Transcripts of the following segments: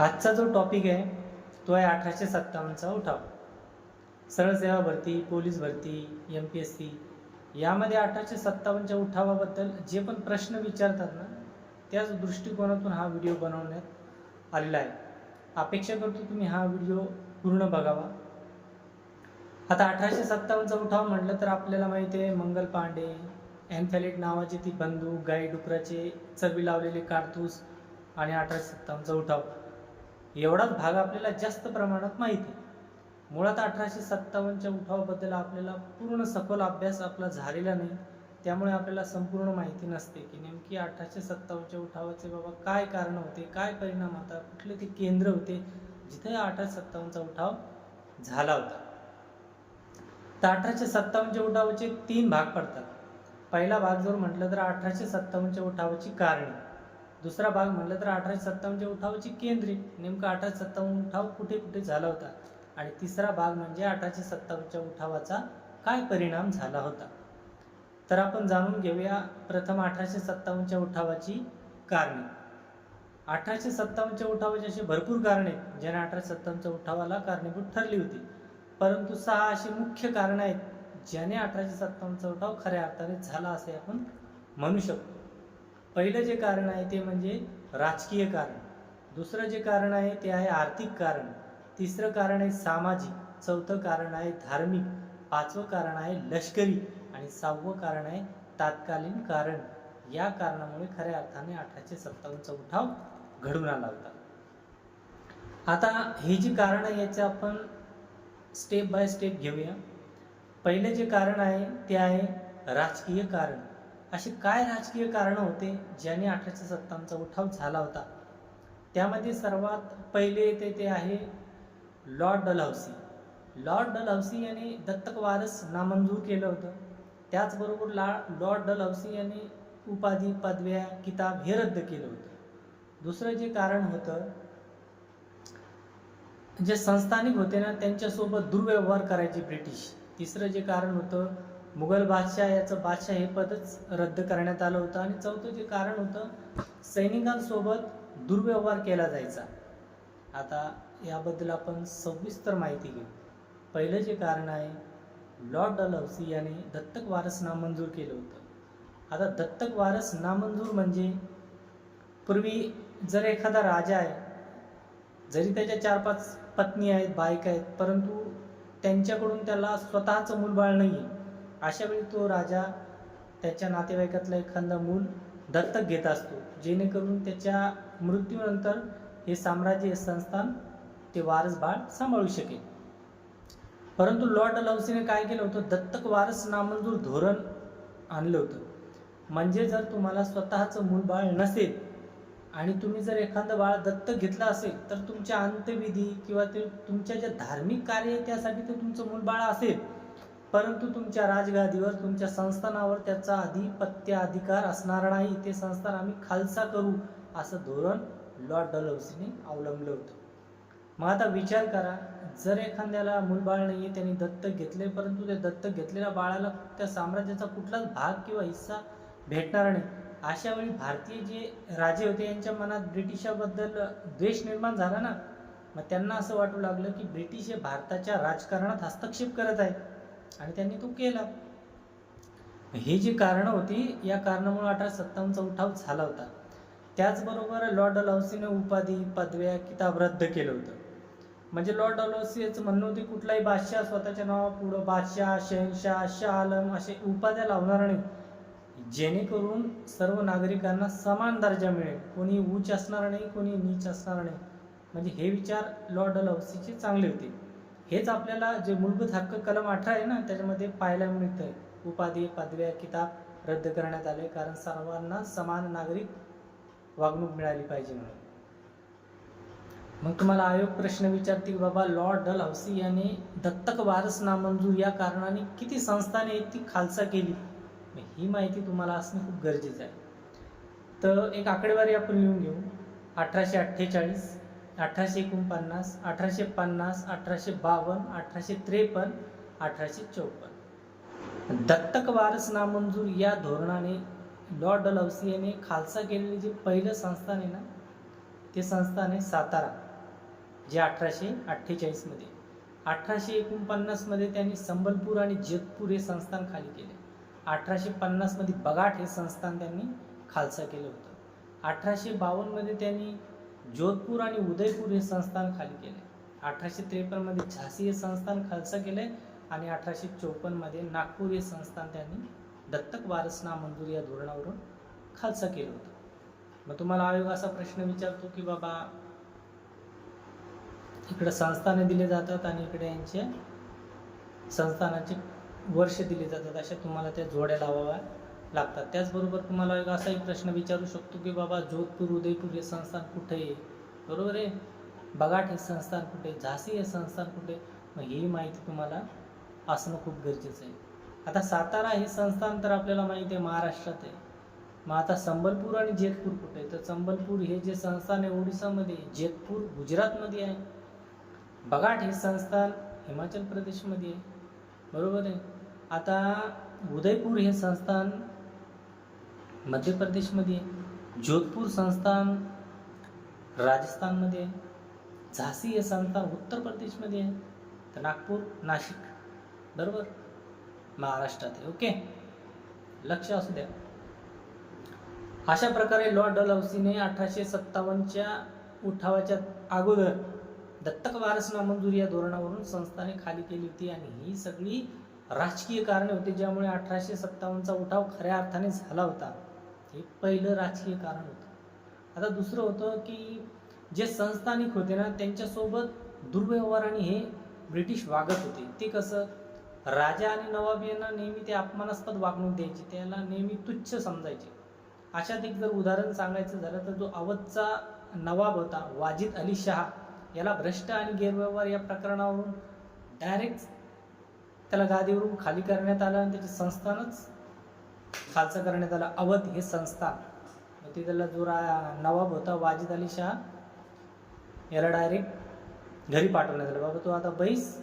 आजचा जो टॉपिक आहे तो आहे अठराशे सत्तावन्नचा उठाव. सरळ सेवा भरती पोलीस भरती एम पी एस सी यामध्ये अठराशे सत्तावन्नच्या उठावाबद्दल जे पण प्रश्न विचारतात ना त्याच दृष्टिकोनातून हा व्हिडिओ बनवण्यात आलेला आहे. अपेक्षा करतो तुम्ही हा व्हिडिओ पूर्ण बघावा. आता अठराशे सत्तावन्नचा उठाव म्हटलं तर आपल्याला माहिती आहे मंगल पांडे एन्थॅलेट नावाची ती बंदूक गाई डुकराचे चरबी लावलेले कारतूस आणि अठराशे सत्तावन्नचा उठाव. एवढाच भाग आपल्याला जास्त प्रमाणात माहिती आहे. मुळात अठराशे सत्तावन्नच्या उठावाबद्दल आपल्याला पूर्ण सखोल अभ्यास आपला झालेला नाही. त्यामुळे आपल्याला संपूर्ण माहिती नसते की नेमकी अठराशे सत्तावन्नच्या उठावाचे बाबा काय कारण होते काय परिणाम होता कुठले ते केंद्र होते जिथे अठराशे सत्तावन्नचा उठाव झाला होता. तर अठराशे सत्तावन्नच्या उठावाचे तीन भाग पडतात. पहिला भाग जर म्हटलं तर अठराशे सत्तावन्नच्या उठावाची कारणे. दुसरा भाग म्हटलं तर अठराशे सत्तावन्नच्या उठावाची केंद्रे. नेमकं अठराशे सत्तावन्न उठाव कुठे कुठे झाला होता? आणि तिसरा भाग म्हणजे अठराशे सत्तावन्नच्या उठावाचा काय परिणाम झाला होता? तर आपण जाणून घेऊया प्रथम अठराशे सत्तावन्नच्या उठावाची कारणे. अठराशे सत्तावन्नच्या उठावाची अशी भरपूर कारणे आहेत, ज्याने अठराशे सत्तावन्नच्या उठावाला कारणीभूत ठरली होती. परंतु सहा अशी मुख्य कारणं आहेत ज्याने अठराशे सत्तावन्नचा उठाव खऱ्या अर्थाने झाला असे आपण म्हणू शकतो. पहिलं जे कारण आहे ते म्हणजे राजकीय कारण. दुसरं जे कारण आहे ते आहे आर्थिक कारण. तिसरं कारण आहे सामाजिक. चौथं कारण आहे धार्मिक. पाचवं कारण आहे लष्करी. आणि सहावं कारण आहे तात्कालीन कारण. या कारणामुळे खऱ्या अर्थाने अठराशे सत्तावन्नचा उठाव घडून आला होता. आता ही जी कारण आहे याचं आपण स्टेप बाय स्टेप घेऊया. पहिले जे कारण आहे ते आहे राजकीय कारण. असे काय राजकीय कारणं होते ज्याने अठराशे सत्तावन्नचा उठाव झाला होता? त्यामध्ये सर्वात पहिले येते ते आहे लॉर्ड डलहौसी. लॉर्ड डलहौसी यांनी दत्तक वारस नामंजूर केलं होतं. त्याचबरोबर ला लॉर्ड डलहौसी यांनी उपाधी पदव्या किताब हे रद्द केलं होतं. दुसरं जे कारण होतं जे संस्थानिक होते ना त्यांच्यासोबत दुर्व्यवहार करायचे ब्रिटिश. तिसरं जे कारण होतं मुघल बादशाह याचं बादशाह हे पदच रद्द करण्यात आलं होतं आणि चौथं जे कारण होतं सैनिकांसोबत दुर्व्यवहार केला जायचा. आता याबद्दल आपण सविस्तर माहिती घेऊ. पहिलं जे कारण आहे लॉर्ड डलहौसी याने दत्तक वारस नामंजूर केलं होतं. आता दत्तक वारस नामंजूर म्हणजे पूर्वी जर एखादा राजा आहे जरी त्याच्या चार पाच पत्नी आहेत बायका आहेत परंतु त्यांच्याकडून त्याला स्वतःचं मूलबाळ नाही आहे अशा वेळी तो राजा त्याच्या नातेवाईकातला एखादा मूल दत्तक घेत असतो जेणेकरून त्याच्या मृत्यूनंतर हे साम्राज्य हे संस्थान ते वारस बाळ सांभाळू शकेल. परंतु लॉर्ड लवसीने काय केलं होतं? दत्तक वारस नामंजूर धोरण आणलं होतं. म्हणजे जर तुम्हाला स्वतःचं मूलबाळ नसेल आणि तुम्ही जर एखादं बाळ दत्तक घेतलं असेल तर तुमच्या अंत्यविधी किंवा ते तुमच्या ज्या धार्मिक कार्य आहे त्यासाठी ते तुमचं मूल बाळ असेल. परंतु तुमच्या राजगादीवर तुमच्या संस्थानावर त्याचा अधिपत्य अधिकार असणार नाही. ते संस्थान आम्ही खालसा करू असं धोरण लॉर्ड डलहौसीने अवलंबलं होतं. मग आता विचार करा जर एखाद्याला मूलबाळ नाही आहे त्यांनी दत्तक घेतले परंतु ते दत्तक घेतलेल्या बाळाला त्या साम्राज्याचा कुठलाच भाग किंवा हिस्सा भेटणार नाही. अशा वेळी भारतीय जे राजे होते यांच्या मनात ब्रिटिशाबद्दल द्वेष निर्माण झाला ना? मग त्यांना असं वाटू लागलं की ब्रिटिश हे भारताच्या राजकारणात हस्तक्षेप करत आहेत. आणि त्यांनी तो केला. ही जी कारणं होती या कारणामुळे अठराशे सत्तावन्नचा उठाव झाला होता. त्याचबरोबर लॉर्ड डलहौसीने उपाधी पदव्या किताब रद्द केलं होतं. म्हणजे लॉर्ड डलहौसी याचं म्हणणं होती कुठलाही बादशाह स्वतःच्या नावापुढं बादशाह शहनशाह शाह आलम असे उपाध्या लावणार नाही. जेणेकरून सर्व नागरिकांना समान दर्जा मिळेल. कोणी उच असणार नाही कोणी नीच असणार नाही. म्हणजे हे विचार लॉर्ड डलहौसीचे चांगले होते. हेच आपल्याला जे मूलभूत हक्क कलम अठरा आहे ना त्याच्यामध्ये पाहायला मिळतं आहे उपाधी पदव्या किताब रद्द करण्यात आले कारण सर्वांना समान नागरिक वागणूक मिळाली पाहिजे म्हणून. मग तुम्हाला आयोग प्रश्न विचारते की बाबा लॉर्ड डल हौसी याने दत्तक वारस नामंजूर या कारणाने किती संस्थाने ती खालसा केली? ही माहिती तुम्हाला असणं खूप गरजेचं आहे. तर एक आकडेवारी आपण लिहून घेऊ. अठराशे अठ्ठेचाळीस अठराशे एकोणपन्नास अठराशे पन्नास अठराशे बावन्न अठराशे त्रेपन्न अठराशे चौपन्न. दत्तक वारस नामंजूर या धोरणाने लॉर्ड डलहौसी याने खालसा केलेले जे पहिलं संस्थान आहे ना ते संस्थान आहे सातारा जे अठराशे अठ्ठेचाळीसमध्ये अठराशे एकोणपन्नासमध्ये त्यांनी संबलपूर आणि जेतपूर हे संस्थान खाली केले. अठराशे पन्नासमध्ये बगाट हे संस्थान त्यांनी खालसा केलं होतं. अठराशे बावन्नमध्ये त्यांनी जोधपूर आणि उदयपूर हे संस्थान खाली केले. अठराशे त्रेपन्नमध्ये झाशी हे संस्थान खालसा केले आणि अठराशे चोपन्नमध्ये नागपूर हे संस्थान त्यांनी दत्तक वारस नामंजूर या धोरणावरून खालसा केलं होतं. मग तुम्हाला आयोग असा प्रश्न विचारतो की बाबा इकडे संस्थाने दिले जातात आणि इकडे यांचे संस्थानाचे वर्ष दिले जातात अशा तुम्हाला त्या जोड्या लावाव्या? लागतात. त्याचबरोबर तुम्हाला एक असाही प्रश्न विचारू शकतो की बाबा जोधपूर उदयपूर हे संस्थान कुठे आहे? बरोबर आहे? बगाट हे संस्थान कुठे झाशी हे संस्थान कुठे मग ही माहिती तुम्हाला असणं खूप गरजेचं आहे. आता सातारा हे संस्थान तर आपल्याला माहिती आहे महाराष्ट्रात आहे. मग आता संबलपूर आणि जेतपूर कुठे आहे? तर संबलपूर हे जे संस्थान आहे ओडिसामध्ये जेतपूर गुजरातमध्ये आहे. बगाट हे संस्थान हिमाचल प्रदेशमध्ये आहे. बरोबर आहे? आता उदयपूर हे संस्थान मध्य प्रदेशमध्ये जोधपूर संस्थान राजस्थानमध्ये आहे झाशी हे संस्थान उत्तर प्रदेशमध्ये आहे तर नागपूर नाशिक बरोबर? महाराष्ट्रात आहे ओके? लक्ष असू द्या. अशा प्रकारे लॉर्ड डलहौसीने अठराशे सत्तावन्नच्या उठावाच्या अगोदर दत्तक वारस मंजुरी या धोरणावरून संस्थाने खाली केली होती आणि ही सगळी राजकीय कारणे होती ज्यामुळे अठराशे सत्तावन्नचा उठाव खऱ्या अर्थाने झाला होता. हे पहिलं राजकीय कारण होतं. आता दुसरं होतं की जे संस्थानिक होते ना त्यांच्यासोबत दुर्व्यवहाराने हे ब्रिटिश वागत होते. ते कसं? राजा आणि नवाब यांना नेहमी ते अपमानास्पद वागणूक द्यायचे. त्याला नेहमी तुच्छ समजायचे. अशात एक जर उदाहरण सांगायचं झालं तर जो अवधचा नवाब होता वाजिद अली शहा याला भ्रष्ट आणि गैरव्यवहार या प्रकरणावरून डायरेक्ट त्याला गादीवरून खाली करण्यात आलं आणि त्याचे संस्थानच खालचं करण्यात आलं. अवध हे संस्थान. मग ते त्याला जो रा नवाब होता वाजिद अली शाह याला डायरेक्ट घरी पाठवण्यात आलं. बाबा तू आता बैस.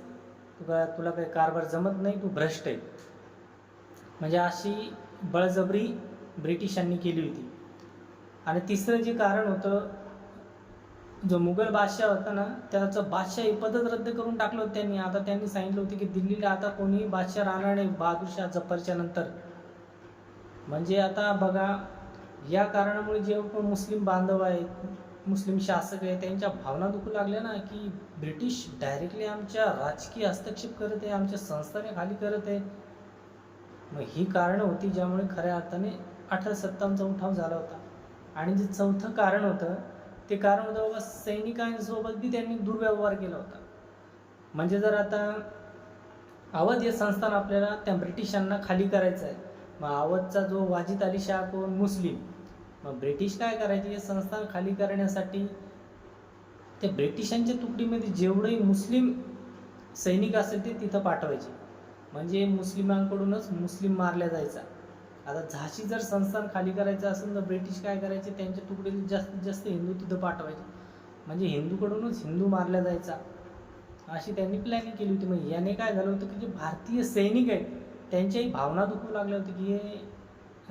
तुला तुला काही कारभार जमत नाही तू भ्रष्ट आहे. म्हणजे अशी बळजबरी ब्रिटिशांनी केली होती. आणि तिसरं जे कारण होतं जो मुघल बादशाह होता ना त्याचं बादशाही पदच रद्द करून टाकलं होतं त्यांनी. आता त्यांनी सांगितलं होतं की दिल्लीला आता कोणीही बादशाह राहणार नाही बहादूरशाह जफरच्या नंतर. म्हणजे आता बघा या कारणामुळे जे पण मुस्लिम बांधव आहेत मुस्लिम शासक आहे त्यांच्या भावना दुखू लागल्या ना की ब्रिटिश डायरेक्टली आमच्या राजकीय हस्तक्षेप करत आहे आमच्या संस्थाने खाली करत आहे. मग ही कारणं होती ज्यामुळे खऱ्या अर्थाने अठरा सत्तावन्नचा उठाव झाला होता. आणि जे चौथं कारण होतं ते कारण होतं बाबा सैनिकांसोबत बी त्यांनी दुर्व्यवहार केला होता. म्हणजे जर आता अवध हे संस्थान आपल्याला त्या ब्रिटिशांना खाली करायचं आहे मग अवधचा जो वाजिद अली शाह कोण? मुस्लिम. मग ब्रिटिश काय करायचे? हे संस्थान खाली करण्यासाठी त्या ब्रिटिशांच्या तुकडीमध्ये जेवढे मुस्लिम सैनिक असेल ते तिथं पाठवायचे. म्हणजे मुस्लिमांकडूनच मुस्लिम मारल्या जायचा. आता झाशी जर संस्थान खाली करायचं असेल तर ब्रिटिश काय करायचे? त्यांच्या तुकडीत जास्तीत जास्त हिंदू तिथं पाठवायचे. म्हणजे हिंदूकडूनच हिंदू मारला जायचा. अशी त्यांनी प्लॅनिंग केली होती. मग याने काय झालं होतं की जे भारतीय सैनिक आहेत त्यांच्याही भावना दुखू लागल्या होत्या की हे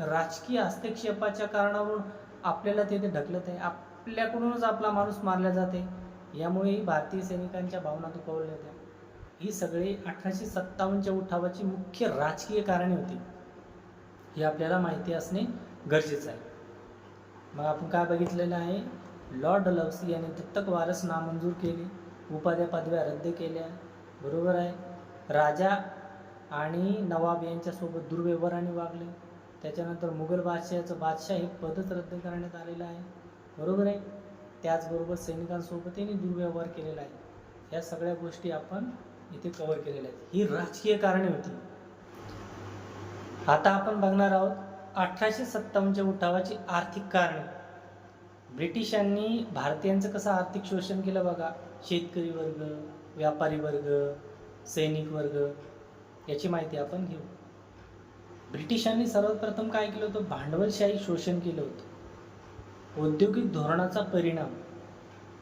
राजकीय हस्तक्षेपाच्या कारणावरून आपल्याला तिथे ढकलत आहे. आपल्याकडूनच आपला माणूस मारला जाते. यामुळेही भारतीय सैनिकांच्या भावना दुखावल्या होत्या. ही सगळी अठराशे सत्तावन्नच्या उठावाची मुख्य राजकीय कारणे होती. हे आपल्याला माहिती असणे गरजेचं आहे. मग आपण काय बघितलेलं आहे? लॉर्ड लवसी यांनी दत्तक वारस नामंजूर केली. उपाध्या पदव्या रद्द केल्या. बरोबर आहे. राजा आणि नवाब यांच्यासोबत दुर्व्यवहाराने वागले. त्याच्यानंतर मुघल बादशाहचं बादशाह हे पदच रद्द करण्यात आलेलं आहे. बरोबर आहे? त्याचबरोबर सैनिकांसोबतही दुर्व्यवहार केलेला आहे. या सगळ्या गोष्टी आपण इथे कव्हर केलेल्या आहेत. ही राजकीय कारणे होती. आता आपण बघणार आहोत अठराशे सत्तावन्नच्या उठावाची आर्थिक कारणे. ब्रिटिशांनी भारतीयांचं कसं आर्थिक शोषण केलं बघा? शेतकरी वर्ग व्यापारी वर्ग सैनिक वर्ग याची माहिती आपण घेऊ. ब्रिटिशांनी सर्वात प्रथम काय केलं होतं? भांडवलशाही शोषण केलं होतं. औद्योगिक धोरणाचा परिणाम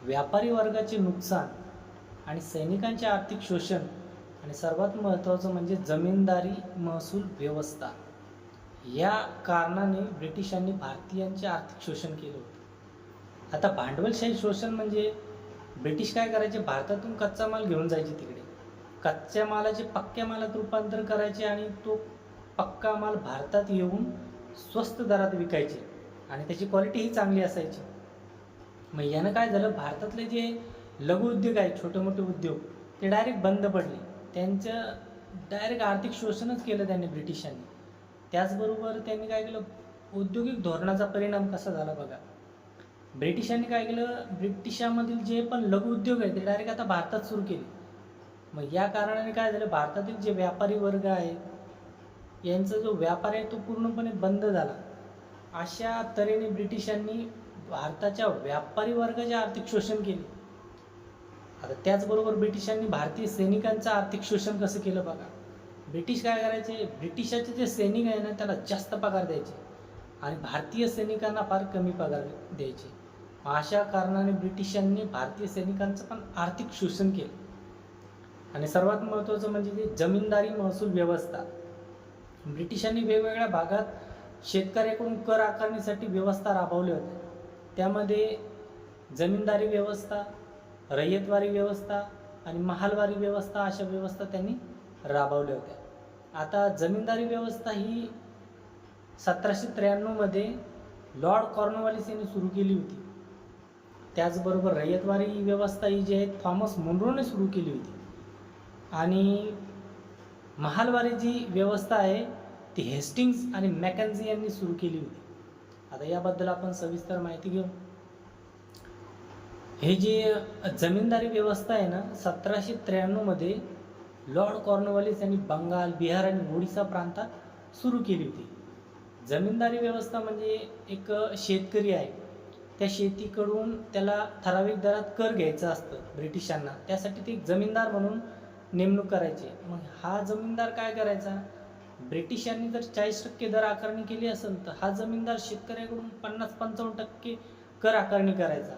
व्यापारी वर्गाचे नुकसान आणि सैनिकांचे आर्थिक शोषण आणि सर्वात महत्त्वाचं म्हणजे जमीनदारी महसूल व्यवस्था. या कारणाने ब्रिटिशांनी भारतीयांचे आर्थिक शोषण केलं होतं. आता भांडवलशाही शोषण म्हणजे ब्रिटिश काय करायचे? भारतातून कच्चा माल घेऊन जायचे तिकडे. कच्च्या मालाचे पक्क्या मालात रूपांतर करायचे आणि तो पक्का माल भारतात येऊन स्वस्त दरात विकायचे. आणि त्याची क्वालिटीही चांगली असायची. मग यानं काय झालं? भारतातले जे लघु उद्योग आहेत छोटे मोठे उद्योग ते डायरेक्ट बंद पडले. त्यांचं डायरेक्ट आर्थिक शोषणच केलं त्यांनी ब्रिटिशांनी. त्याचबरोबर त्यांनी काय केलं? औद्योगिक धोरणाचा परिणाम कसा झाला बघा. ब्रिटिशांनी काय केलं? ब्रिटिशामधील जे पण लघु उद्योग आहेत ते डायरेक्ट आता भारतात सुरू केले. मग या कारणाने काय झालं? भारतातील जे व्यापारी वर्ग आहे यांचा जो व्यापार आहे तो पूर्णपणे बंद झाला. अशा तऱ्हेने ब्रिटिशांनी भारताच्या व्यापारी वर्गाचे आर्थिक शोषण केले. आता त्याचबरोबर ब्रिटिशांनी भारतीय सैनिकांचं आर्थिक शोषण कसं केलं बघा? ब्रिटिश काय करायचे? ब्रिटिशाचे जे सैनिक आहे ना त्याला जास्त पगार द्यायचे. आणि भारतीय सैनिकांना फार कमी पगार द्यायचे. अशा कारणाने ब्रिटिशांनी भारतीय सैनिकांचं पण आर्थिक शोषण केलं. आणि सर्वात महत्त्वाचं म्हणजे ते जमीनदारी महसूल व्यवस्था. ब्रिटिशांनी वेगवेगळ्या भागात शेतकऱ्याकडून कर आकारणीसाठी व्यवस्था राबवल्या होत्या त्यामध्ये जमीनदारी व्यवस्था रयतवारी व्यवस्था आणि महालवारी व्यवस्था अशा व्यवस्था त्यांनी राबवल्या होत्या. आता जमीनदारी व्यवस्था ही सतराशे त्र्याण्णवमध्ये लॉर्ड कॉर्नवालिस यांनी सुरू केली होती. त्याचबरोबर रयतवारी व्यवस्था ही जी आहे थॉमस मुनरोने सुरू केली होती. आणि महालवारी जी व्यवस्था आहे ती हेस्टिंग्स आणि मॅकॅन्झी यांनी सुरू केली होती. आता याबद्दल आपण सविस्तर माहिती घेऊ. हे जी जमीनदारी व्यवस्था आहे ना सतराशे त्र्याण्णवमध्ये लॉर्ड कॉर्नवॉलिस यांनी बंगाल बिहार आणि ओडिसा प्रांतात सुरू केली होती. जमीनदारी व्यवस्था म्हणजे एक शेतकरी आहे. त्या शेतीकडून त्याला ठराविक दरात कर घ्यायचं असतं ब्रिटिशांना. त्यासाठी ते एक जमीनदार म्हणून नेमणूक करायची. मग हा जमीनदार काय करायचा? ब्रिटिशांनी जर चाळीस टक्के दर आकारणी केली असेल तर हा जमीनदार शेतकऱ्याकडून पन्नास पंचावन्न टक्के कर आकारणी करायचा.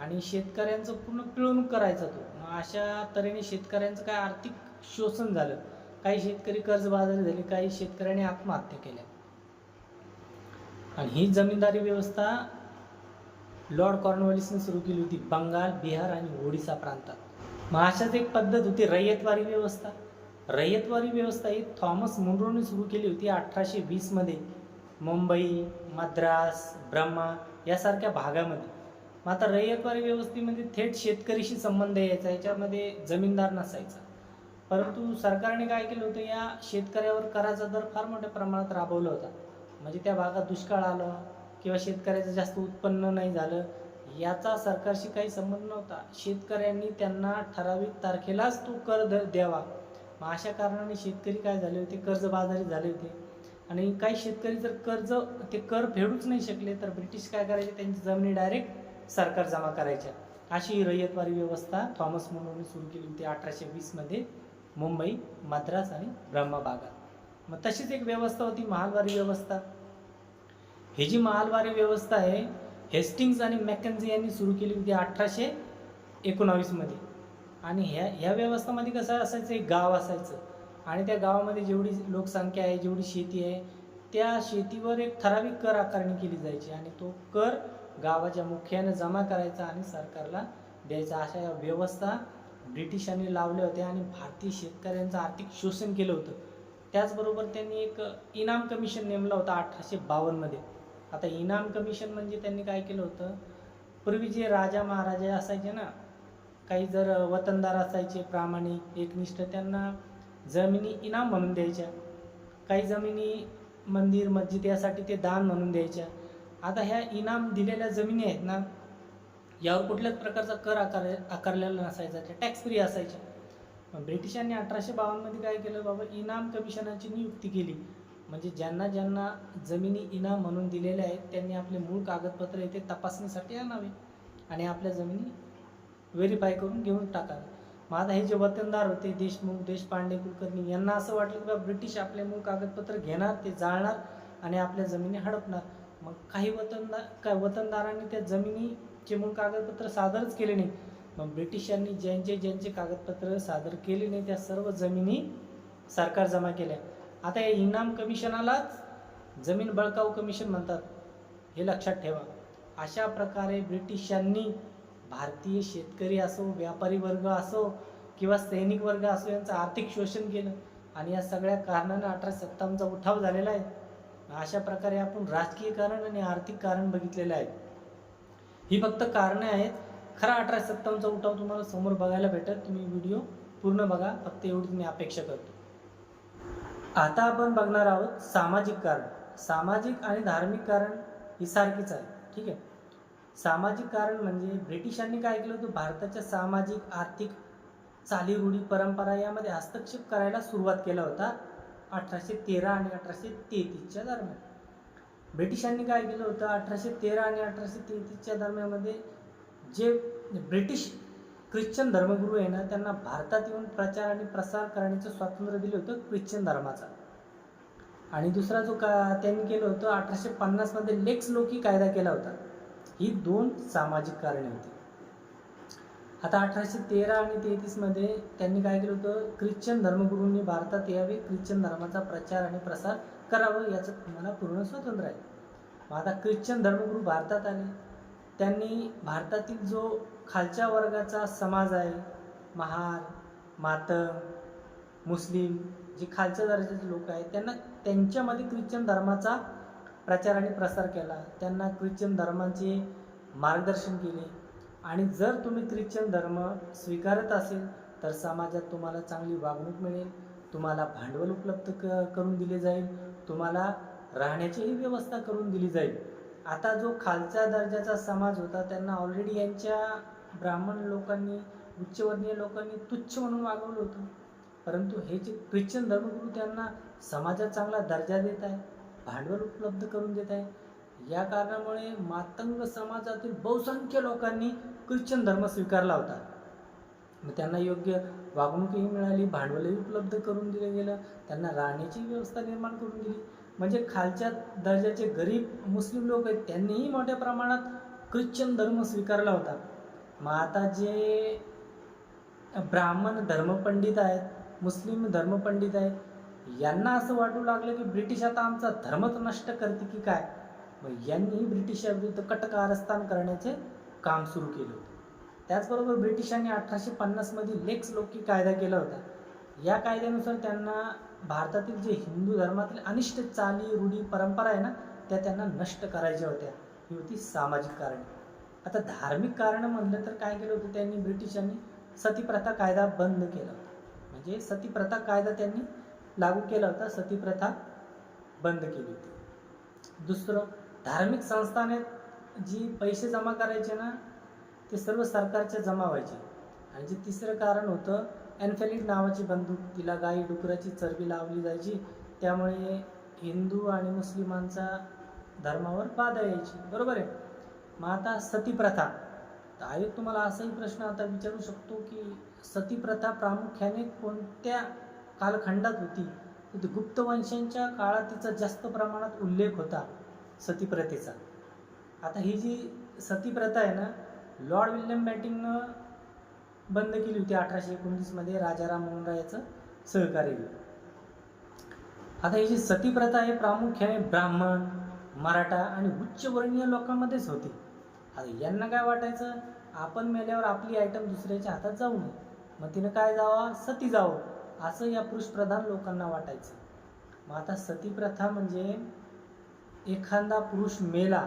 आणि शेतकऱ्यांचं पूर्ण पिळवणूक करायचा तो. मग अशा तऱ्हेने शेतकऱ्यांचं काय आर्थिक शोषण झालं. काही शेतकरी कर्जबाजारी झाले काही शेतकऱ्यांनी आत्महत्या केल्या. आणि ही जमीनदारी व्यवस्था लॉर्ड कॉर्नवॉलिसने सुरू केली होती बंगाल बिहार आणि ओडिसा प्रांतात. मग अशाच एक पद्धत होती रयतवारी व्यवस्था. रयतवारी व्यवस्था ही थॉमस मुंड्रोने सुरू केली होती अठराशे वीसमध्ये मुंबई मद्रास ब्रह्मा यासारख्या भागामध्ये. मग आता रयतवारी व्यवस्थेमध्ये थेट शेतकरीशी संबंध यायचा याच्यामध्ये जमीनदार नसायचा. परंतु सरकारने काय केलं होतं या शेतकऱ्यावर कराचा दर फार मोठ्या प्रमाणात राबवला होता. म्हणजे त्या भागात दुष्काळ आला किंवा शेतकऱ्याचं जास्त उत्पन्न नाही झालं याचा सरकारशी काही संबंध नव्हता. शेतकऱ्यांनी त्यांना ठराविक तारखेलाच तो कर द्यावा. मग अशा कारणाने शेतकरी काय झाले होते? कर्जबाजारी झाले होते. आणि काही शेतकरी जर कर्ज ते कर फेडूच नाही शकले तर ब्रिटिश काय करायचे? त्यांची जमिनी डायरेक्ट सरकार जमा करायच्या. अशी ही रयतवारी व्यवस्था थॉमस मोनोने सुरू केली होती अठराशे वीसमध्ये मुंबई मद्रास आणि ब्रह्मभागात मग तशीच एक व्यवस्था होती महालवारी व्यवस्था. ही जी महालवारी व्यवस्था आहे हेस्टिंग्स आणि मॅकन्झी यांनी सुरू केली होती अठराशे एकोणावीसमध्ये आणि ह्या ह्या व्यवस्थामध्ये कसं असायचं एक गाव असायचं. आणि त्या गावामध्ये जेवढी लोकसंख्या आहे जेवढी शेती आहे त्या शेतीवर एक ठराविक कर आकारणी केली जायची. आणि तो कर गावाच्या मुख्याने जमा करायचा आणि सरकारला द्यायचा. अशा या व्यवस्था ब्रिटिशांनी लावल्या होत्या आणि भारतीय शेतकऱ्यांचं आर्थिक शोषण केलं होतं. त्याचबरोबर त्यांनी एक इनाम कमिशन नेमला होता अठराशे बावन्नमध्ये आता इनाम कमिशन म्हणजे त्यांनी काय केलं होतं? पूर्वी जे राजा महाराजे असायचे ना काही जर वतनदार असायचे प्रामाणिक एकनिष्ठ त्यांना जमिनी इनाम म्हणून द्यायच्या. काही जमिनी मंदिर मस्जिद यासाठी ते दान म्हणून द्यायच्या. आता ह्या इनाम दिलेल्या जमिनी आहेत ना यावर कुठल्याच प्रकारचा कर आकार आकारलेला नसायचा त्या टॅक्स फ्री असायच्या. ब्रिटिशांनी अठराशे बावन्नमध्ये काय केलं बाबा इनाम कमिशनाची नियुक्ती केली. म्हणजे ज्यांना ज्यांना जमिनी इनाम म्हणून दिलेल्या आहेत त्यांनी आपले मूळ कागदपत्र येथे तपासणीसाठी आणावे आणि आपल्या जमिनी व्हेरीफाय करून घेऊन टाकावे. मग आता हे जे वतनदार होते देशमुख देशपांडे कुलकर्णी यांना असं वाटलं की बा ब्रिटिश आपले मूळ कागदपत्र घेणार ते जाळणार आणि आपल्या जमिनी हडपणार. मग काही वतनदार काय वतनदारांनी त्या जमिनीचे मूळ कागदपत्र सादरच केले नाही. मग ब्रिटिशांनी ज्यांचे ज्यांचे कागदपत्र सादर केले नाही त्या सर्व जमिनी सरकार जमा केल्या. आता या इनाम कमिशनालाच जमीन बळकाऊ कमिशन म्हणतात हे लक्षात ठेवा. अशा प्रकारे ब्रिटिशांनी भारतीय शेतकरी असो व्यापारी वर्ग असो किंवा सैनिक वर्ग असो यांचं आर्थिक शोषण केलं आणि या सगळ्या कारणानं अठराशे सत्तावन्नचा उठाव झालेला आहे. अशा प्रकारे आपण राजकीय कारण आणि आर्थिक कारण बघितलेलं आहे. ही फक्त कारणे आहेत. खरा अठराशे सत्तावन्नचा उठाव तुम्हाला समोर बघायला भेटत तुम्ही व्हिडिओ पूर्ण बघा. फक्त एवढी मी अपेक्षा करतो. आता आपण बघणार आहोत सामाजिक कारण. सामाजिक आणि धार्मिक कारण ही सारखीच आहे. ठीक आहे? सामाजिक कारण म्हणजे ब्रिटिशांनी काय केलं होतं? भारताच्या सामाजिक आर्थिक चालीरूढी परंपरा यामध्ये हस्तक्षेप करायला सुरुवात केला होता अठराशे तेरा आणि अठराशे तेहतीसच्या दरम्यान. ब्रिटिशांनी काय केलं होतं? अठराशे तेरा आणि अठराशे तेहतीसच्या दरम्यानमध्ये जे ब्रिटिश ख्रिश्चन धर्मगुरू आहे ना त्यांना भारतात येऊन प्रचार आणि प्रसार करण्याचं स्वातंत्र्य दिलं होतं ख्रिश्चन धर्माचा. आणि दुसरा जो का त्यांनी केलं होतं अठराशे पन्नासमध्ये लेक्स लोकी कायदा केला होता. ही दोन सामाजिक कारणे होती. आता अठराशे तेरा आणि तेहतीसमध्ये त्यांनी काय केलं होतं ख्रिश्चन धर्मगुरूंनी भारतात यावे ख्रिश्चन धर्माचा प्रचार आणि प्रसार करावं याचं तुम्हाला पूर्ण स्वातंत्र्य आहे. मग आता ख्रिश्चन धर्मगुरू भारतात आले. त्यांनी भारतातील जो खालच्या वर्गाचा समाज आहे. महार मातंग मुस्लिम जे खालच्या दर्जाचे लोक आहेत त्यांना त्यांच्यामध्ये ख्रिश्चन धर्माचा प्रचार आणि प्रसार केला. त्यांना ख्रिश्चन धर्माचे मार्गदर्शन केले. आणि जर तुम्ही ख्रिश्चन धर्म स्वीकारत असेल तर समाजात तुम्हाला चांगली वागणूक मिळेल तुम्हाला भांडवल उपलब्ध क करून दिले जाईल तुम्हाला राहण्याचीही व्यवस्था करून दिली जाईल. आता जो खालच्या दर्जाचा समाज होता त्यांना ऑलरेडी यांच्या ब्राह्मण लोकांनी उच्चवर्णीय लोकांनी तुच्छ म्हणून वागवलं होतं. परंतु हे जे ख्रिश्चन धर्मगुरू त्यांना समाजात चांगला दर्जा देत आहे भांडवल उपलब्ध करून देत आहे या कारणामुळे मातंग समाजातील बहुसंख्य लोकांनी ख्रिश्चन धर्म स्वीकारला होता. मग त्यांना योग्य वागणूकही मिळाली भांडवलही उपलब्ध करून दिलं गेलं त्यांना राहण्याची व्यवस्था निर्माण करून दिली. म्हणजे खालच्या दर्जाचे गरीब मुस्लिम लोक आहेत त्यांनीही मोठ्या प्रमाणात ख्रिश्चन धर्म स्वीकारला होता. मग आता जे ब्राह्मण धर्मपंडित आहेत मुस्लिम धर्मपंडित आहेत. यांना असं वाटू लागलं की ब्रिटिश आता आमचा धर्मच नष्ट करते की काय? मग यांनी ब्रिटिशाविरुद्ध कट कारस्थान करण्याचे काम सुरू केलं होते. त्याचबरोबर ब्रिटिशांनी अठराशे पन्नासमध्ये लेक्स लोकी कायदा केला होता. या कायद्यानुसार त्यांना भारतातील जे हिंदू धर्मातील अनिष्ट चाली रूढी परंपरा आहे ना त्या त्यांना नष्ट करायच्या होत्या. ही होती सामाजिक कारण. आता धार्मिक कारण म्हणलं तर काय केलं होतं त्यांनी ब्रिटिशांनी? सतीप्रथा कायदा बंद केला होता. म्हणजे सतीप्रथा कायदा त्यांनी लागू केला होता सतीप्रथा बंद केली होती. दुसरं धार्मिक संस्थाने जी पैसे जमा करायचे ना ते सर्व सरकारच्या जमा व्हायचे. आणि जे तिसरं कारण होतं एन्फेलिड नावाची बंदूक तिला गाई डुकराची चरबी लावली जायची त्यामुळे हिंदू आणि मुस्लिमांचा धर्मावर बाधा यायची. बरोबर आहे? मग आता सतीप्रथा. तर आयोग तुम्हाला असाही प्रश्न आता विचारू शकतो की सतीप्रथा प्रामुख्याने कोणत्या कालखंडात होती? तर गुप्तवंशांच्या काळात तिचा जास्त प्रमाणात उल्लेख होता सतीप्रथेचा. आता ही जी सतीप्रथा आहे ना लॉर्ड विल्यम बॅटिंगनं बंद केली होती अठराशे एकोणतीसमध्ये राजाराम मोहन राय सहकार्य आता ही जी सतीप्रथा आहे प्रामुख्याने ब्राह्मण मराठा आणि उच्चवर्णीय लोकांमध्येच होती. आता यांना काय वाटायचं? आपण मेल्यावर आपली आयटम दुसऱ्याच्या हातात जाऊ नये. मग तिनं काय जावा? सती जावं. असं या पुरुषप्रधान लोकांना वाटायचं. मग आता सती प्रथा म्हणजे एखादा पुरुष मेला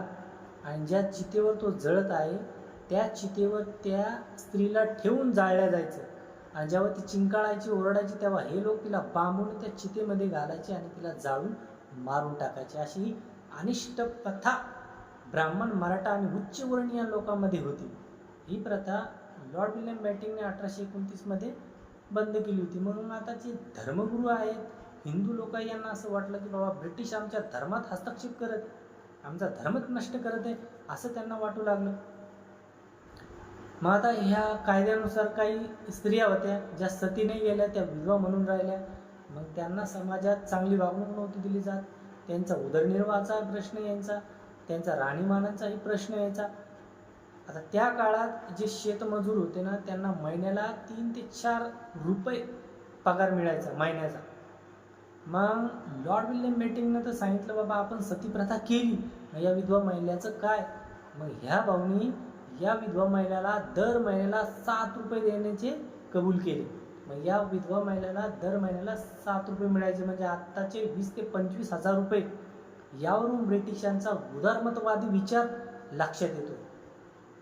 आणि ज्या चितेवर तो जळत आहे त्या चितेवर त्या स्त्रीला ठेवून जाळल्या जायचं. आणि जेव्हा ती चिंकाळायची ओरडायची तेव्हा हे लोक तिला बांबून त्या चितेमध्ये घालायचे आणि तिला जाळून मारून टाकायचे. अशी ही अनिष्ट प्रथा ब्राह्मण मराठा आणि उच्चवर्णीय लोकांमध्ये होती. ही प्रथा लॉर्ड विल्यम बॅटिंगने अठराशे एकोणतीसमध्ये बंद केली होती. म्हणून आता जे धर्मगुरू आहेत हिंदू लोक यांना असं वाटलं की बाबा ब्रिटिश आमच्या धर्मात हस्तक्षेप करत आमचा धर्मच नष्ट करत आहे असं त्यांना वाटू लागलं. मग आता ह्या कायद्यानुसार काही स्त्रिया होत्या ज्या सती नाही गेल्या त्या विधवा म्हणून राहिल्या. मग त्यांना समाजात चांगली वागणूक नव्हती दिली जात. त्यांचा उदरनिर्वाहाचा प्रश्न यांचा त्यांचा राहणीमानाचाही प्रश्न यायचा. आता त्या काळात जे शेतमजूर होते ना त्यांना महिन्याला तीन ते चार रुपये पगार मिळायचा महिन्याचा. मग लॉर्ड विल्यम बेटिंगनं तर सांगितलं बाबा आपण सतीप्रथा केली. मग या विधवा महिलेचं काय? मग ह्या भाऊनी या विधवा महिलाला दर महिन्याला सात रुपये देण्याचे कबूल केले. मग या विधवा महिलाला दर महिन्याला सात रुपये मिळायचे म्हणजे आत्ताचे वीस ते पंचवीस हजार रुपये. यावरून ब्रिटिशांचा उदारमतवादी विचार लक्षात येतो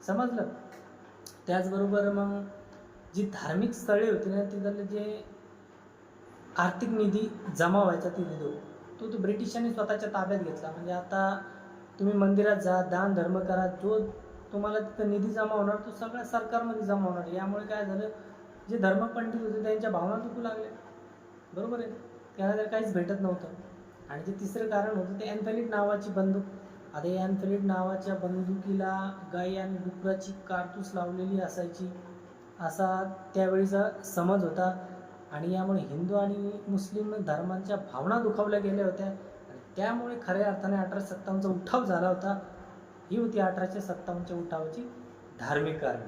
समजलं? त्याचबरोबर मग जी धार्मिक स्थळे होती ना तिथलं जे आर्थिक निधी जमा व्हायचा ती निधी तो तो ब्रिटिशांनी स्वतःच्या ताब्यात घेतला. म्हणजे आता तुम्ही मंदिरात जा दान धर्म करा जो तुम्हाला तिथं निधी जमा होणार तो सगळ्या सरकारमध्ये जमा होणार. यामुळे काय झालं? जे धर्मपंडित होते त्यांच्या भावना दुखू लागल्या. बरोबर आहे? त्यांना तर काहीच भेटत नव्हतं. आणि जे तिसरं कारण होतं ते अँथलिट नावाची बंदूक. आता या अँथलिट नावाच्या बंदुकीला गाई आणि डुकराची कारतूस लावलेली असायची. असा त्यावेळीचा समज होता. आणि यामुळे हिंदू आणि मुस्लिम धर्मांच्या भावना दुखावल्या गेल्या होत्या. आणि त्यामुळे खऱ्या अर्थाने अठराशे सत्तावन्नचा उठाव झाला होता. ही होती अठराशे सत्तावन्नच्या उठावाची धार्मिक कारण.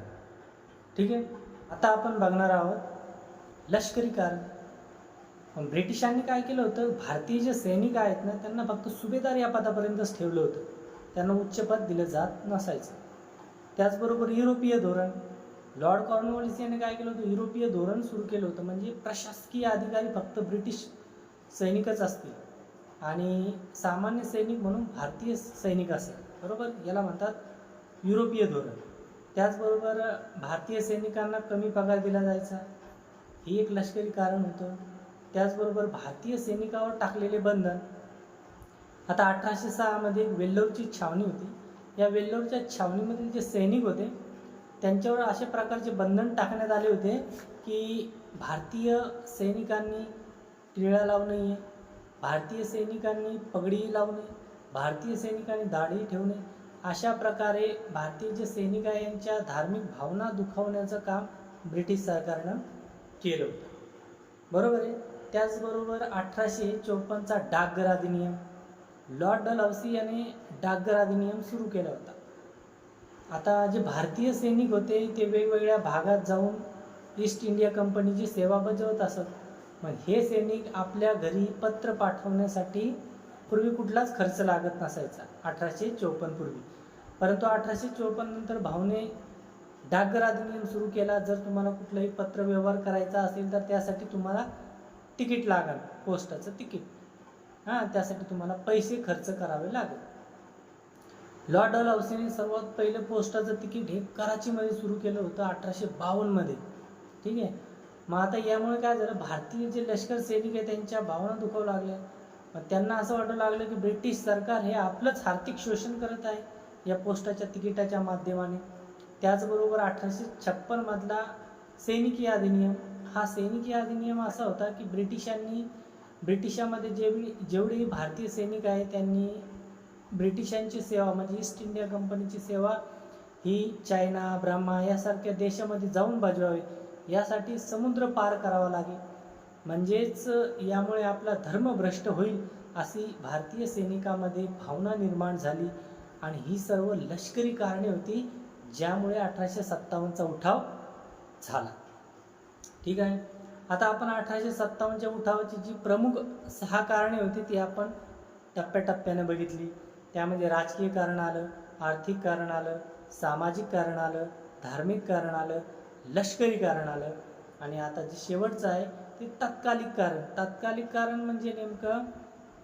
ठीक आहे? आता आपण बघणार आहोत लष्करी कारण. ब्रिटिशांनी काय केलं होतं? भारतीय जे सैनिक आहेत ना त्यांना फक्त सुभेदार या पदापर्यंतच ठेवलं होतं. त्यांना उच्च पद दिलं जात नसायचं. त्याचबरोबर युरोपीय धोरण. लॉर्ड कॉर्नवॉलिस यांनी काय केलं होतं? युरोपीय धोरण सुरू केलं होतं. म्हणजे प्रशासकीय अधिकारी फक्त ब्रिटिश सैनिकच असतील. आणि सामान्य सैनिक म्हणून भारतीय सैनिक असेल. बरोबर? याला म्हणतात युरोपीय धोरण. त्याचबरोबर भारतीय सैनिकांना कमी पगार दिला जायचा. ही एक लष्करी कारण होतं. त्याचबरोबर भारतीय सैनिकावर टाकलेले बंधन. आता अठराशे सहामध्ये एक वेल्लोरची छावणी होती. या वेल्लोरच्या छावणीमधील जे सैनिक होते त्यांच्यावर अशा प्रकारचे बंधन टाकण्यात आले होते की भारतीय सैनिकांनी टिळा लावू नये भारतीय सैनिकांनी पगडी लावू नये भारतीय सैनिकांनी दाढी ठेवणे अशा प्रकारे भारतीय जे सैनिक आहे यांच्या धार्मिक भावना दुखावण्याचं काम ब्रिटिश सरकारनं केलं होतं. बरोबर आहे? त्याचबरोबर अठराशे चोपन्नचा डाकघर अधिनियम. लॉर्ड डलहौसी याने डाकघर अधिनियम सुरू केला होता. आता जे भारतीय सैनिक होते ते वेगवेगळ्या भागात जाऊन ईस्ट इंडिया कंपनीची सेवा बजावत असत. मग हे सैनिक आपल्या घरी पत्र पाठवण्यासाठी पूर्वी कुठलाच खर्च लागत नसायचा अठराशे चोपन्नपूर्वी परंतु अठराशे चोपन्न नंतर भावने डाकघर अधिनियम सुरू केला. जर तुम्हाला कुठलाही पत्र व्यवहार करायचा असेल तर त्यासाठी तुम्हाला तिकीट लागेल पोस्टाचं तिकीट. हां त्यासाठी तुम्हाला पैसे खर्च करावे लागेल. लॉर्ड डलहौसीने सर्वात पहिलं पोस्टाचं तिकीट हे कराचीमध्ये सुरू केलं होतं अठराशे बावन्नमध्ये. ठीक आहे? मग आता यामुळे काय झालं? भारतीय जे लष्कर सैनिक आहे त्यांच्या भावना दुखावू लागल्या. मग त्यांना असं वाटू लागलं की ब्रिटिश सरकार हे आपलंच आर्थिक शोषण करत आहे या पोस्टाच्या तिकिटाच्या माध्यमाने. त्याचबरोबर अठराशे छप्पनमधला सैनिकी अधिनियम हा सैनिकी अधिनियम असा होता की ब्रिटिशांनी ब्रिटिशामध्ये जेवढी जेवढी भारतीय सैनिक आहे त्यांनी ब्रिटिशांची सेवा म्हणजे ईस्ट इंडिया कंपनीची सेवा ही चायना ब्रह्मा यासारख्या देशामध्ये जाऊन बजवावी यासाठी समुद्र पार करावा लागेल. म्हणजेच यामुळे आपला धर्म भ्रष्ट होईल अशी भारतीय सैनिकामध्ये भावना निर्माण झाली आणि ही सर्व लष्करी कारणे होती ज्यामुळे अठराशे सत्तावन्नचा उठाव झाला. ठीक आहे? आता आपण अठराशे सत्तावन्नच्या उठावाची जी प्रमुख सहा कारणे होती ती आपण टप्प्याटप्प्याने बघितली. त्यामध्ये राजकीय कारण आलं आर्थिक कारण आलं सामाजिक कारण आलं धार्मिक कारण आलं लष्करी कारण आलं. आणि आता जे शेवटचं आहे ते तात्कालिक कारण. तात्कालिक कारण म्हणजे नेमकं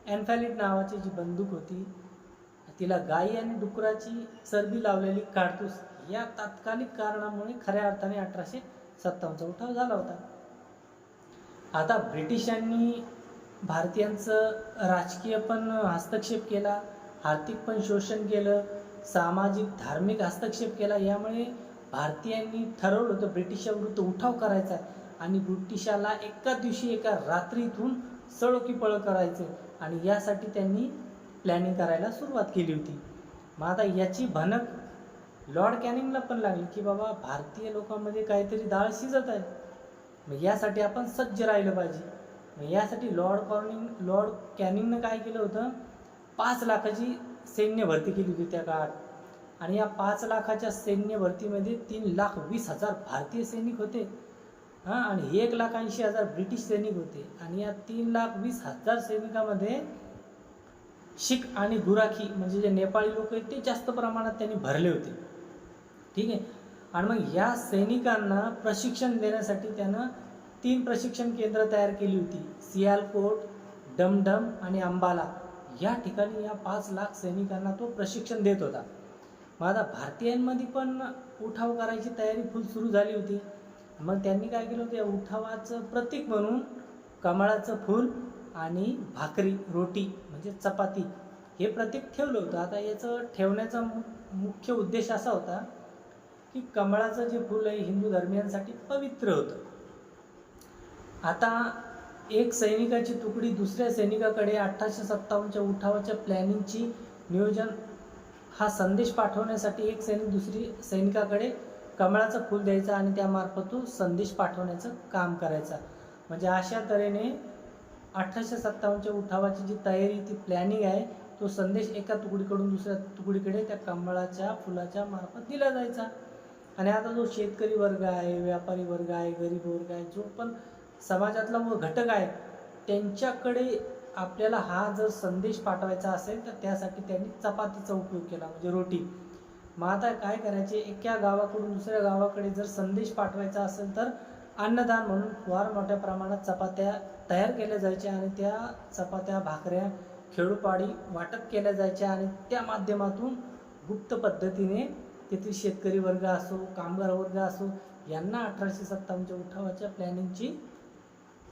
एन्फॅलिट नावाची जी बंदूक होती तिला गाई आणि डुकराची चरबी लावलेली काडतूस या तात्कालिक कारणामुळे खऱ्या अर्थाने अठराशे सत्तावन्नचा उठाव झाला होता. आता ब्रिटिशांनी भारतीयांचं राजकीय पण हस्तक्षेप केला आर्थिक पण शोषण केलं सामाजिक धार्मिक हस्तक्षेप केला यामुळे भारतीयांनी ठरवलं होतं ब्रिटिशाविरुद्ध उठाव करायचा आणि ब्रिटिशाला एका दिवशी एका रात्रीतून सळो पळ करायचं आणि यासाठी त्यांनी प्लॅनिंग करायला सुरुवात केली होती. मग आता याची भनक लॉर्ड कॅनिंगला पण लागली की बाबा भारतीय लोकांमध्ये काहीतरी डाळ शिजत आहे. मग यासाठी आपण सज्ज राहिलं पाहिजे. मग यासाठी लॉर्ड कॉर्निंग लॉर्ड कॅनिंगनं काय केलं होतं? पाच लाखाची सैन्य भरती केली होती त्या काळात. आणि या पाच लाखाच्या सैन्य भरतीमध्ये तीन लाख वीस हजार भारतीय सैनिक होते. हां आणि एक लाख ऐंशी हजार ब्रिटिश सैनिक होते. आणि या तीन लाख वीस हजार सैनिकामध्ये शीख आणि गुराखी म्हणजे जे नेपाळी लोक आहेत ते जास्त प्रमाणात त्यांनी भरले होते. ठीक आहे? आणि मग या सैनिकांना प्रशिक्षण देण्यासाठी त्यानं तीन प्रशिक्षण केंद्र तयार केली होती. सियालकोट डमडम आणि अंबाला. या ठिकाणी या पाच लाख सैनिकांना तो प्रशिक्षण देत होता. मग आता भारतीयांमध्ये पण उठाव करायची तयारी फुल सुरू झाली होती. मग त्यांनी काय केलं होतं? या उठावाचं प्रतीक म्हणून कमळाचं फूल आणि भाकरी रोटी म्हणजे चपाती हे प्रतीक ठेवलं होतं. आता याचं ठेवण्याचा मु- मुख्य उद्देश असा होता की कमळाचं जे फूल आहे हिंदू धर्मियांसाठी पवित्र होतं. आता एक सैनिकाची तुकडी दुसऱ्या सैनिकाकडे अठराशे सत्तावन्नच्या उठावाच्या प्लॅनिंगची नियोजन हा संदेश पाठवण्यासाठी एक सैनिक दुसरी सैनिकाकडे कमळाचं फूल द्यायचा आणि त्यामार्फत तो संदेश पाठवण्याचं काम करायचा. म्हणजे अशा तऱ्हेने अठराशे सत्तावन्नच्या उठावाची जी तयारी ती प्लॅनिंग आहे तो संदेश एका तुकडीकडून दुसऱ्या तुकडीकडे त्या कमळाच्या फुलाच्या मार्फत दिला जायचा. आणि आता जो शेतकरी वर्ग आहे व्यापारी वर्ग आहे गरीब वर्ग आहे जो पण समाजातला व घटक आहे त्यांच्याकडे आपल्याला हा जर संदेश पाठवायचा असेल तर त्यासाठी त्यांनी चपातीचा उपयोग केला म्हणजे रोटी. मग आता काय करायचे? एका गावाकडून दुसऱ्या गावाकडे जर संदेश पाठवायचा असेल तर अन्नदान म्हणून फार मोठ्या प्रमाणात चपात्या तयार केल्या जायच्या आणि त्या चपात्या भाकऱ्या खेडोपाडी वाटप केल्या जायच्या आणि त्या माध्यमातून गुप्त पद्धतीने तेथील शेतकरी वर्ग असो कामगार वर्ग असो यांना अठराशे सत्तावन्नच्या उठावाच्या प्लॅनिंगची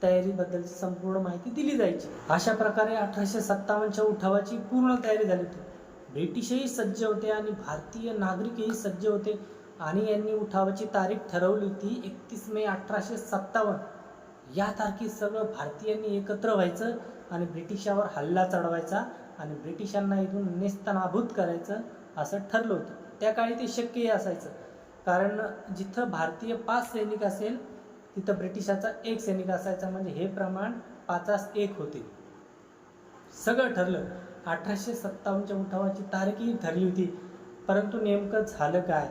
तयारीबद्दलची संपूर्ण माहिती दिली जायची. अशा प्रकारे अठराशे सत्तावन्नच्या उठावाची पूर्ण तयारी झाली होती. ब्रिटिशही सज्ज होते आणि भारतीय नागरिकही सज्ज होते. आणि यांनी उठावाची तारीख ठरवली होती एकतीस मे अठराशे सत्तावन्न. या तारखेत सगळं भारतीयांनी एकत्र व्हायचं आणि ब्रिटिशावर हल्ला चढवायचा आणि ब्रिटिशांना इथून नेस्तनाभूत करायचं असं ठरलं होतं. त्या काळी ते शक्यही असायचं. कारण जिथं भारतीय पाच सैनिक असेल तिथं ब्रिटिशाचा एक सैनिक असायचा. म्हणजे हे प्रमाण पाचास एक होते. सगळं ठरलं. अठराशे सत्तावन्नच्या उठावाची तारीखही ठरली होती. परंतु नेमकं झालं काय?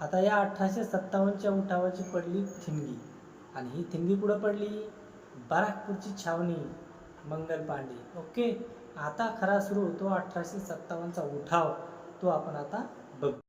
आता या अठराशे सत्तावन्नच्या उठावाची पडली थिंगी. आणि ही थिंगी कुठं पडली? बाराकपूरची छावणी मंगल पांडे. ओके? आता खरा सुरू होतो अठराशे सत्तावन्नचा उठाव. तो आपण आता बघू.